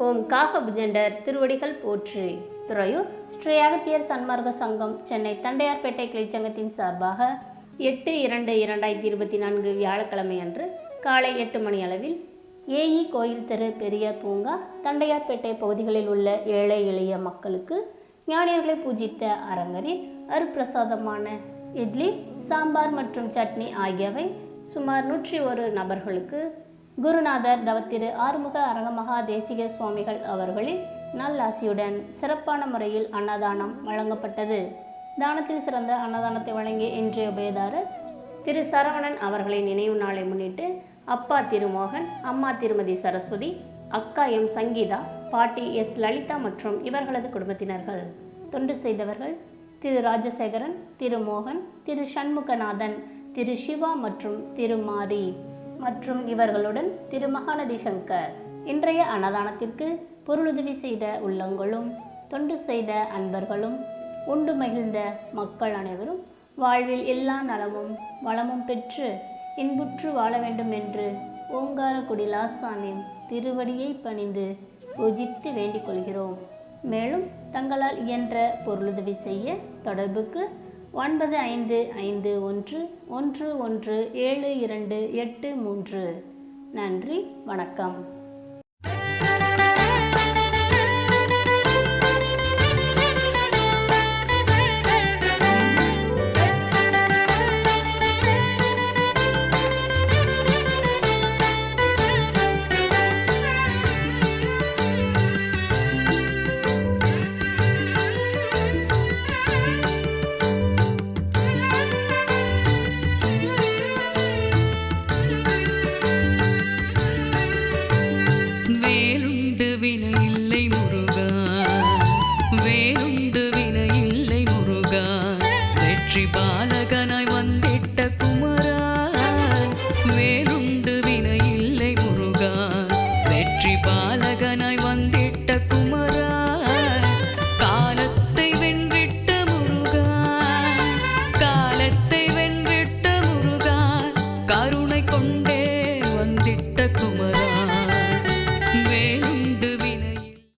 ஓம் காகபுஜண்டர் திருவடிகள் போற்றி. துறையூர் ஸ்ரீ அகத்தியர் சன்மார்க்க சங்கம் சென்னை தண்டையார்பேட்டை கிளைச்சங்கத்தின் சார்பாக எட்டு இரண்டு இரண்டாயிரத்தி இருபத்தி நான்கு வியாழக்கிழமை அன்று காலை எட்டு மணி அளவில் ஏஇ கோயில் தெரு பெரியார் பூங்கா தண்டையார்பேட்டை பகுதிகளில் உள்ள ஏழை எளிய மக்களுக்கு ஞானியர்களை பூஜித்த அரங்கரில் அருப்பிரசாதமான இட்லி சாம்பார் மற்றும் சட்னி ஆகியவை சுமார் நூற்றி ஒரு நபர்களுக்கு குருநாதர் தவத்திரு ஆறுமுக அரங்கமகா தேசிக சுவாமிகள் அவர்களின் நல்லாசியுடன் சிறப்பான முறையில் அன்னதானம் வழங்கப்பட்டது. தானத்தில் சிறந்த அன்னதானத்தை வழங்கிய இன்றைய உபயதாரர் திரு சரவணன் அவர்களின் நினைவு நாளை முன்னிட்டு அப்பா திருமோகன் அம்மா திருமதி சரஸ்வதி அக்கா எம் சங்கீதா பாட்டி எஸ் லலிதா மற்றும் இவர்களது குடும்பத்தினர்கள். தொண்டு செய்தவர்கள் திரு ராஜசேகரன் திரு மோகன் திரு சண்முகநாதன் திரு சிவா மற்றும் திரு மாரி. மற்றும் இவர்களுடன் திரு மகாநதி சங்கர் இன்றைய அன்னதானத்திற்கு பொருளுதவி செய்த உள்ளங்களும் தொண்டு செய்த அன்பர்களும் உண்டு மகிழ்ந்த மக்கள் அனைவரும் வாழ்வில் எல்லா நலமும் வளமும் பெற்று இன்புற்று வாழ வேண்டும் என்று ஓங்காரக்குடி லாசானின் திருவடியை பணிந்து பூஜித்து வேண்டிக் கொள்கிறோம். மேலும் தங்களால் இயன்ற பொருளுதவி செய்ய தொடர்புக்கு ஒன்பது ஐந்து ஐந்து ஒன்று ஒன்று ஒன்று ஏழு இரண்டு எட்டு மூன்று. நன்றி வணக்கம். வேலுண்டு வினையில்லை முருகா. வெற்றி பாலகன